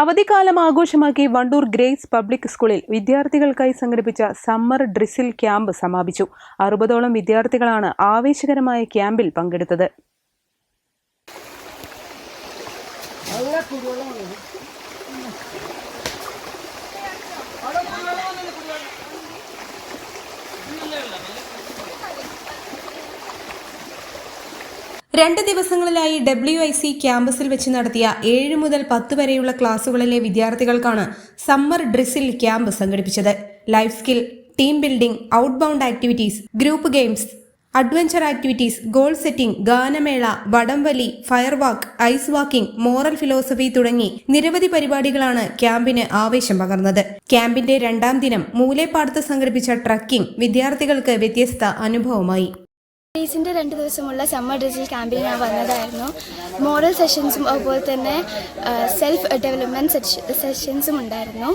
അവധിക്കാലം ആഘോഷമാക്കി Wandoor grace public സ്കൂളിൽ വിദ്യാർത്ഥികൾക്കായി സംഘടിപ്പിച്ച സമ്മർ ഡ്രിസിൽ ക്യാമ്പ് സമാപിച്ചു. അറുപതോളം വിദ്യാർത്ഥികളാണ് ആവേശകരമായ ക്യാമ്പിൽ പങ്കെടുത്തത്. രണ്ട് ദിവസങ്ങളിലായി ഡബ്ല്യു ഐ സി ക്യാമ്പസിൽ വെച്ച് നടത്തിയ ഏഴ് മുതൽ പത്ത് വരെയുള്ള ക്ലാസുകളിലെ വിദ്യാർത്ഥികൾക്കാണ് സമ്മർ ഡ്രസ്സിൽ ക്യാമ്പ് സംഘടിപ്പിച്ചത്. Life skill team building out bound activities group games adventure activities goal setting ഗാനമേള വടംവലി fire walk ice walking moral philosophy തുടങ്ങി നിരവധി പരിപാടികളാണ് ക്യാമ്പിന് ആവേശം പകർന്നത്. ക്യാമ്പിന്റെ രണ്ടാം ദിനം മൂലേപ്പാടത്ത് സംഘടിപ്പിച്ച ട്രക്കിംഗ് വിദ്യാർത്ഥികൾക്ക് വ്യത്യസ്ത അനുഭവമായി. ഡേയ്സിന്റെ രണ്ട് ദിവസമുള്ള സമ്മർ ഡിജിറ്റൽ ക്യാമ്പിൽ ഞാൻ വന്നതായിരുന്നു. മോറൽ സെഷൻസും അതുപോലെ തന്നെ സെൽഫ് ഡെവലപ്മെന്റ് സെഷൻസും ഉണ്ടായിരുന്നു.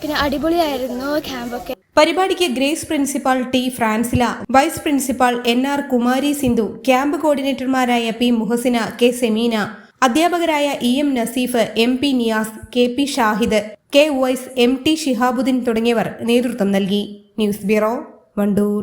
പിന്നെ അടിപൊളിയായിരുന്നു ക്യാമ്പൊക്കെ പരിപാടിക്ക് grace principal T Fransila vice principal N R Kumari Sindhu camp കോർഡിനേറ്റർമാരായ P Muhasina K Semeena അധ്യാപകരായ E M Naseef M P Niyas K P Shahid K vice M T Shihabuddin തുടങ്ങിയവർ നേതൃത്വം നൽകി. News bureau Wandoor.